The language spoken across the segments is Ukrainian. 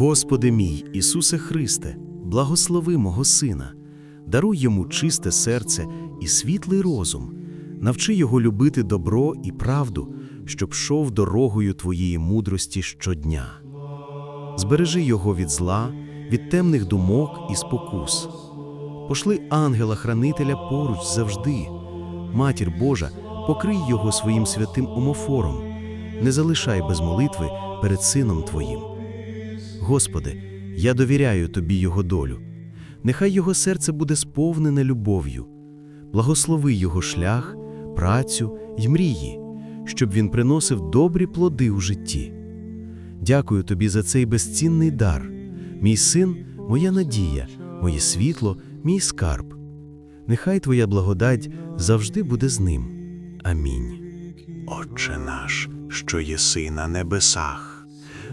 Господи мій, Ісусе Христе, благослови мого Сина, даруй йому чисте серце і світлий розум, навчи його любити добро і правду, щоб шов дорогою Твоєї мудрості щодня. Збережи його від зла, від темних думок і спокус. Пошли ангела-хранителя поруч завжди. Матір Божа, покрий його своїм святим омофором, не залишай без молитви перед Сином Твоїм. Господи, я довіряю Тобі його долю. Нехай його серце буде сповнене любов'ю. Благослови його шлях, працю й мрії, щоб він приносив добрі плоди у житті. Дякую тобі за цей безцінний дар. Мій син, моя надія, моє світло, мій скарб. Нехай твоя благодать завжди буде з ним. Амінь. Отче наш, що єси на небесах,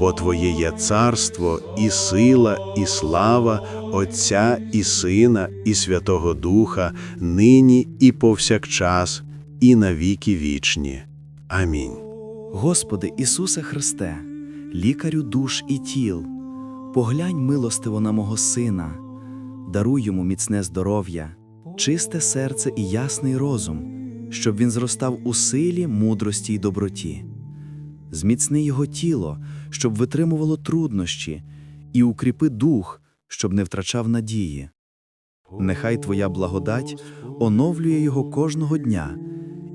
Бо Твоє є царство, і сила, і слава Отця і Сина, і Святого Духа, нині і повсякчас, і на віки вічні. Амінь. Господи Ісусе Христе, лікарю душ і тіл, поглянь милостиво на мого Сина, даруй йому міцне здоров'я, чисте серце і ясний розум, щоб він зростав у силі, мудрості й доброті. Зміцни його тіло, щоб витримувало труднощі, і укріпи дух, щоб не втрачав надії. Нехай Твоя благодать оновлює його кожного дня,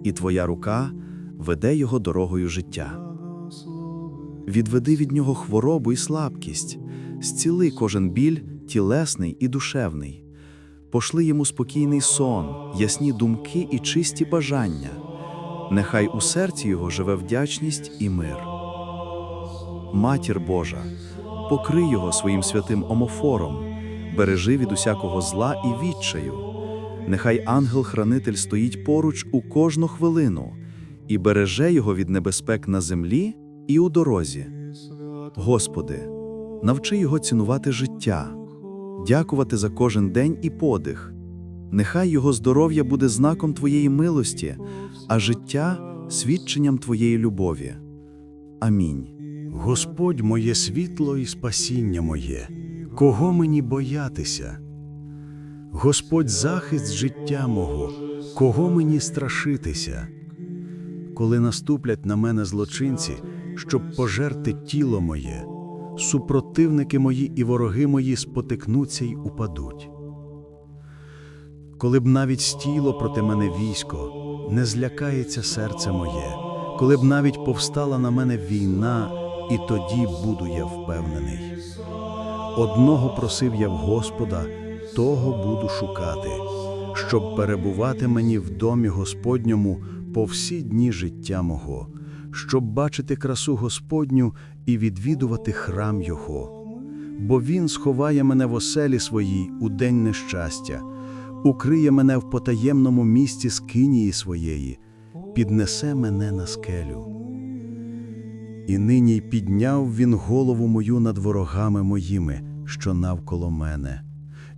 і Твоя рука веде його дорогою життя. Відведи від нього хворобу і слабкість, зціли кожен біль тілесний і душевний, пошли йому спокійний сон, ясні думки і чисті бажання. Нехай у серці його живе вдячність і мир. Матір Божа, покрий його своїм святим омофором, бережи від усякого зла і відчаю. Нехай ангел-хранитель стоїть поруч у кожну хвилину і береже його від небезпек на землі і у дорозі. Господи, навчи його цінувати життя, дякувати за кожен день і подих. Нехай його здоров'я буде знаком Твоєї милості, а життя свідченням Твоєї любові. Амінь. Господь моє світло і спасіння моє, кого мені боятися? Господь захист життя мого, кого мені страшитися? Коли наступлять на мене злочинці, щоб пожерти тіло моє, супротивники мої і вороги мої спотикнуться й упадуть. Коли б навіть стіло проти мене військо, не злякається серце моє, коли б навіть повстала на мене війна, і тоді буду я впевнений. Одного просив я в Господа, того буду шукати, щоб перебувати мені в домі Господньому по всі дні життя мого, щоб бачити красу Господню і відвідувати храм Його. Бо Він сховає мене в оселі своїй у день нещастя, укриє мене в потаємному місці скинії своєї, піднесе мене на скелю. І нині й підняв він голову мою над ворогами моїми, що навколо мене,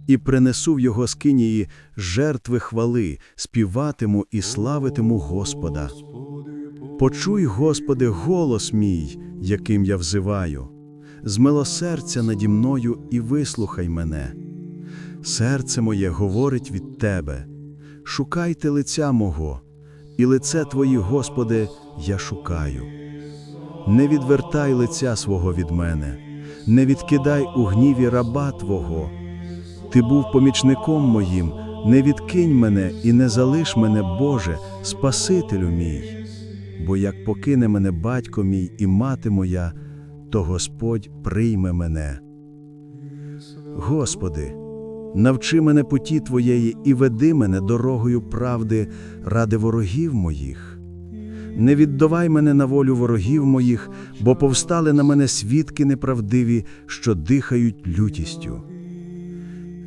і принесу в його скинії жертви хвали, співатиму і славитиму Господа. Почуй, Господи, голос мій, яким я взиваю, змилосердя наді мною і вислухай мене. Серце моє говорить від Тебе, шукайте лиця мого, і лице Твої, Господи, я шукаю. Не відвертай лиця свого від мене, не відкидай у гніві раба Твого. Ти був помічником моїм, не відкинь мене і не залиш мене, Боже, Спасителю мій. Бо як покине мене батько мій і мати моя, то Господь прийме мене. Господи, навчи мене путі Твоєї і веди мене дорогою правди ради ворогів моїх. Не віддавай мене на волю ворогів моїх, бо повстали на мене свідки неправдиві, що дихають лютістю.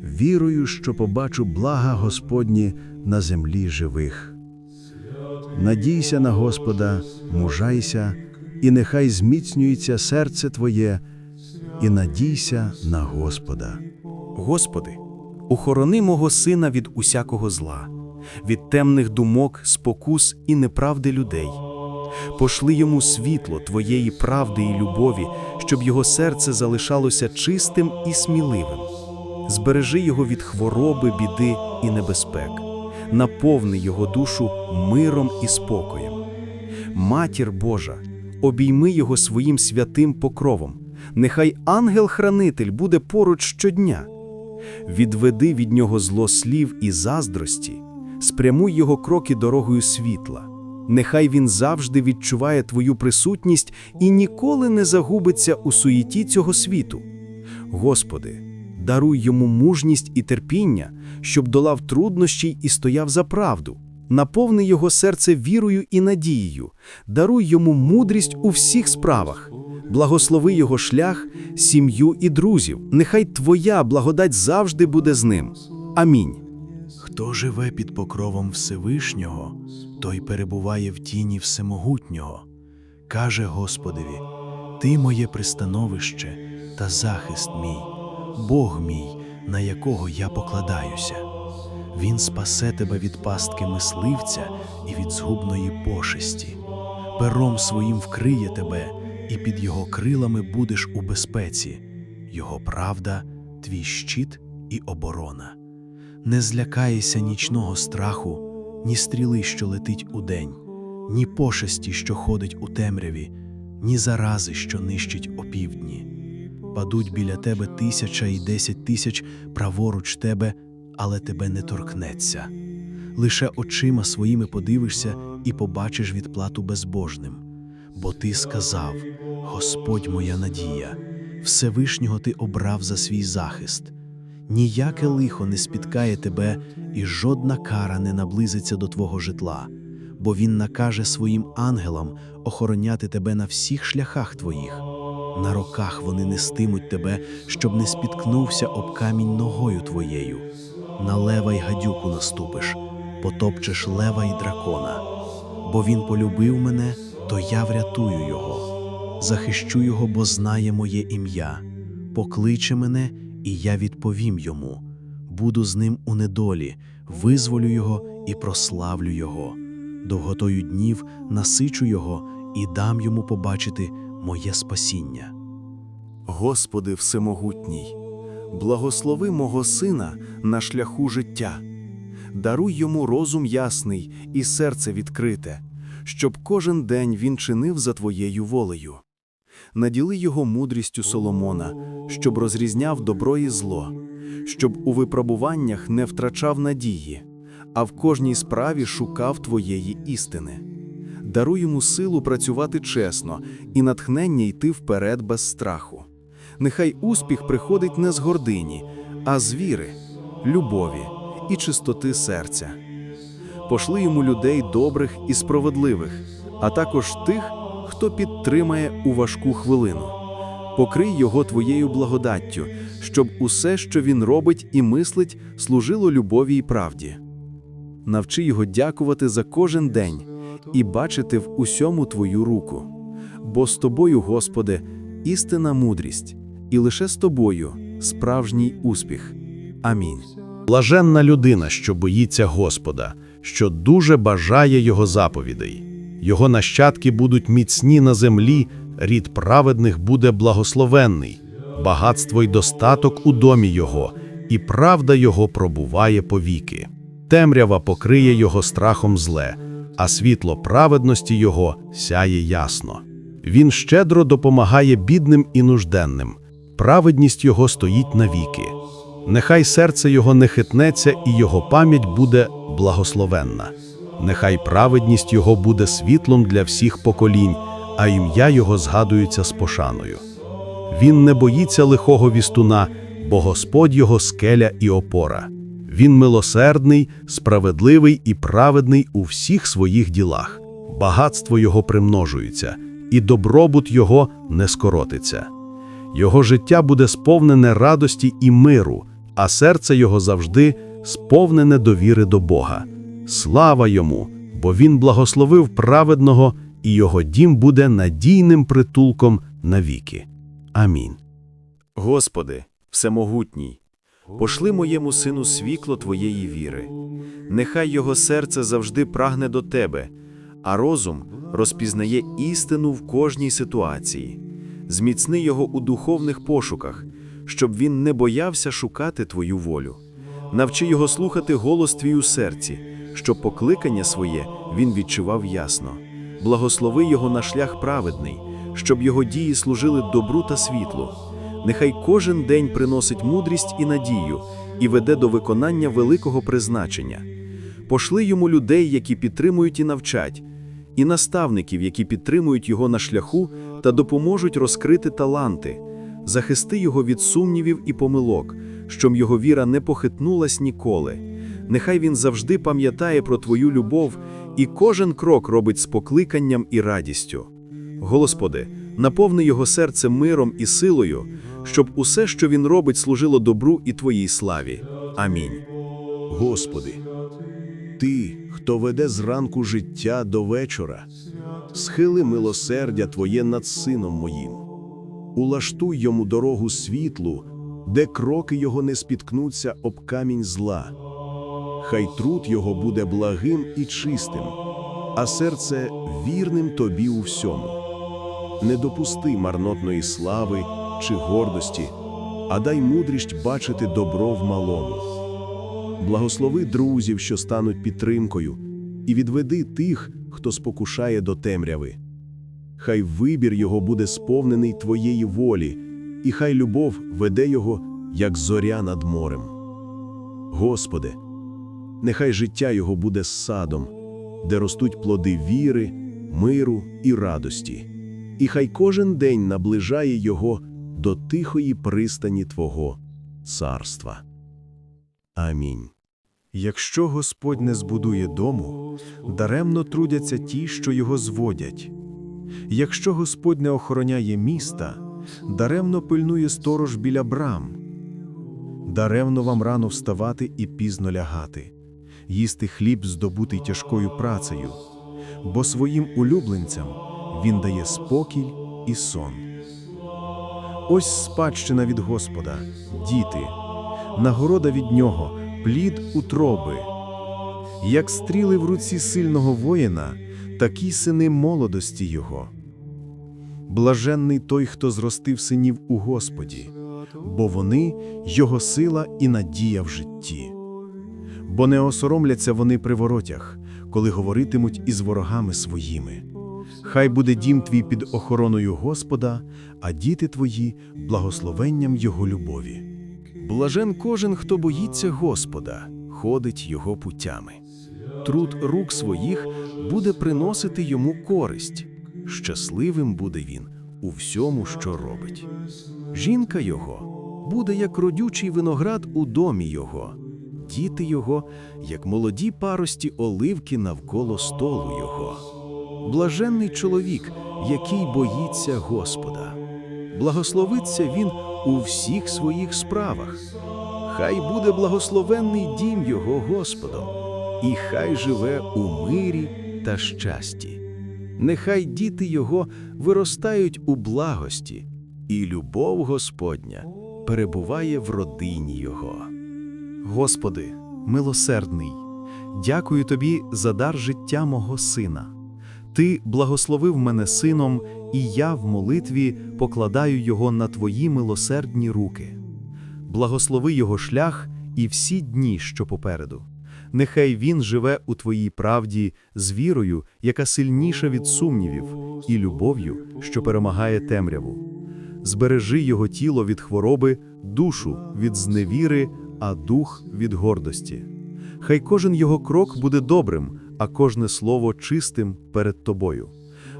вірою, що побачу блага Господні на землі живих. Надійся на Господа, мужайся, і нехай зміцнюється серце твоє, і надійся на Господа. Господи, охорони мого сина від усякого зла, від темних думок, спокус і неправди людей. Пошли йому світло Твоєї правди і любові, щоб його серце залишалося чистим і сміливим. Збережи його від хвороби, біди і небезпек, наповни його душу миром і спокоєм. Матір Божа, обійми його своїм святим покровом. Нехай ангел-хранитель буде поруч щодня. Відведи від нього зло слів і заздрості, спрямуй його кроки дорогою світла. Нехай він завжди відчуває твою присутність і ніколи не загубиться у суєті цього світу. Господи, даруй йому мужність і терпіння, щоб долав труднощі і стояв за правду. Наповни його серце вірою і надією, даруй йому мудрість у всіх справах, благослови його шлях, сім'ю і друзів. Нехай Твоя благодать завжди буде з ним. Амінь. Хто живе під покровом Всевишнього, той перебуває в тіні Всемогутнього. Каже Господеві: Ти моє пристановище та захист мій, Бог мій, на якого я покладаюся. Він спасе тебе від пастки мисливця і від згубної пошесті. Пером своїм вкриє тебе, і під його крилами будеш у безпеці. Його правда, твій щит і оборона. Не злякаєшся нічного страху, ні стріли, що летить удень, ні пошесті, що ходить у темряві, ні зарази, що нищить опівдні. Падуть біля тебе тисяча і десять тисяч праворуч тебе, але тебе не торкнеться. Лише очима своїми подивишся і побачиш відплату безбожним. Бо ти сказав: Господь моя надія, Всевишнього ти обрав за свій захист. Ніяке лихо не спіткає тебе, і жодна кара не наблизиться до твого житла, бо він накаже своїм ангелам охороняти тебе на всіх шляхах твоїх. На роках вони нестимуть тебе, щоб не спіткнувся об камінь ногою твоєю. На лева й гадюку наступиш, потопчеш лева й дракона. Бо він полюбив мене, то я врятую його. Захищу його, бо знає моє ім'я. Покличе мене, і я відповім йому. Буду з ним у недолі, визволю його і прославлю його. Довготою днів насичу його і дам йому побачити моє спасіння. Господи Всемогутній, благослови мого сина на шляху життя, даруй йому розум ясний і серце відкрите, щоб кожен день він чинив за Твоєю волею. Наділи його мудрістю Соломона, щоб розрізняв добро і зло, щоб у випробуваннях не втрачав надії, а в кожній справі шукав Твоєї істини. Даруй йому силу працювати чесно і натхнення йти вперед без страху. Нехай успіх приходить не з гордині, а з віри, любові і чистоти серця. Пошли йому людей добрих і справедливих, а також тих, хто підтримає у важку хвилину. Покрий його твоєю благодаттю, щоб усе, що він робить і мислить, служило любові і правді. Навчи його дякувати за кожен день і бачити в усьому твою руку. Бо з тобою, Господи, істинна мудрість, і лише з тобою справжній успіх. Амінь. Блаженна людина, що боїться Господа, що дуже бажає Його заповідей. Його нащадки будуть міцні на землі, рід праведних буде благословенний, багатство й достаток у домі Його, і правда Його пробуває повіки. Темрява покриє Його страхом зле, а світло праведності Його сяє ясно. Він щедро допомагає бідним і нужденним, праведність Його стоїть навіки. Нехай серце його не хитнеться, і його пам'ять буде благословенна. Нехай праведність його буде світлом для всіх поколінь, а ім'я його згадується з пошаною. Він не боїться лихого вістуна, бо Господь його скеля і опора. Він милосердний, справедливий і праведний у всіх своїх ділах. Багатство його примножується, і добробут його не скоротиться. Його життя буде сповнене радості і миру, а серце його завжди сповнене довіри до Бога. Слава йому, бо він благословив праведного, і його дім буде надійним притулком навіки. Амінь. Господи, всемогутній, пошли моєму сину світло Твоєї віри. Нехай його серце завжди прагне до Тебе, а розум розпізнає істину в кожній ситуації. Зміцни його у духовних пошуках, щоб він не боявся шукати Твою волю. Навчи його слухати голос Твій у серці, щоб покликання своє він відчував ясно. Благослови його на шлях праведний, щоб його дії служили добру та світлу. Нехай кожен день приносить мудрість і надію і веде до виконання великого призначення. Пошли йому людей, які підтримують і навчать, і наставників, які підтримують його на шляху та допоможуть розкрити таланти. Захисти його від сумнівів і помилок, щоб його віра не похитнулась ніколи. Нехай він завжди пам'ятає про твою любов і кожен крок робить з покликанням і радістю. Господи, наповни його серце миром і силою, щоб усе, що він робить, служило добру і Твоїй славі. Амінь. Господи, Ти, хто веде зранку життя до вечора, схили милосердя Твоє над сином моїм, улаштуй йому дорогу світлу, де кроки його не спіткнуться об камінь зла. Хай труд його буде благим і чистим, а серце вірним тобі у всьому. Не допусти марнотної слави чи гордості, а дай мудрість бачити добро в малому. Благослови друзів, що стануть підтримкою, і відведи тих, хто спокушає до темряви. Хай вибір його буде сповнений твоєї волі, і хай любов веде його, як зоря над морем. Господи, нехай життя його буде садом, де ростуть плоди віри, миру і радості, і хай кожен день наближає його до тихої пристані Твого царства. Амінь. Якщо Господь не збудує дому, даремно трудяться ті, що його зводять. Якщо Господь не охороняє міста, даремно пильнує сторож біля брам. Даремно вам рано вставати і пізно лягати, їсти хліб, здобутий тяжкою працею, бо своїм улюбленцям він дає спокій і сон. Ось спадщина від Господа, діти, нагорода від нього, плід утроби. Як стріли в руці сильного воїна, такі сини молодості його. Блаженний той, хто зростив синів у Господі, бо вони його сила і надія в житті. Бо не осоромляться вони при воротях, коли говоритимуть із ворогами своїми. Хай буде дім твій під охороною Господа, а діти твої благословенням Його любові. Блажен кожен, хто боїться Господа, ходить його путями. Труд рук своїх буде приносити йому користь. Щасливим буде він у всьому, що робить. Жінка його буде як родючий виноград у домі його, діти його, як молоді парості оливки навколо столу його. Блаженний чоловік, який боїться Господа. Благословиться він у всіх своїх справах. Хай буде благословенний дім його Господом, і хай живе у мирі та щасті. Нехай діти його виростають у благості, і любов Господня перебуває в родині його. Господи, милосердний, дякую Тобі за дар життя мого сина. Ти благословив мене сином, і я в молитві покладаю його на Твої милосердні руки. Благослови його шлях і всі дні, що попереду. Нехай він живе у Твоїй правді з вірою, яка сильніша від сумнівів, і любов'ю, що перемагає темряву. Збережи його тіло від хвороби, душу від зневіри, а дух від гордості. Хай кожен його крок буде добрим, а кожне слово чистим перед тобою.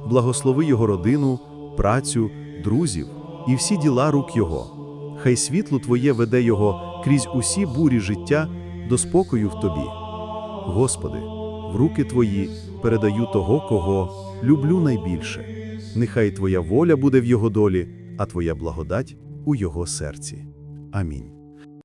Благослови його родину, працю, друзів і всі діла рук його. Хай світло Твоє веде його крізь усі бурі життя до спокою в тобі. Господи, в руки Твої передаю того, кого люблю найбільше. Нехай Твоя воля буде в його долі, а Твоя благодать у його серці. Амінь.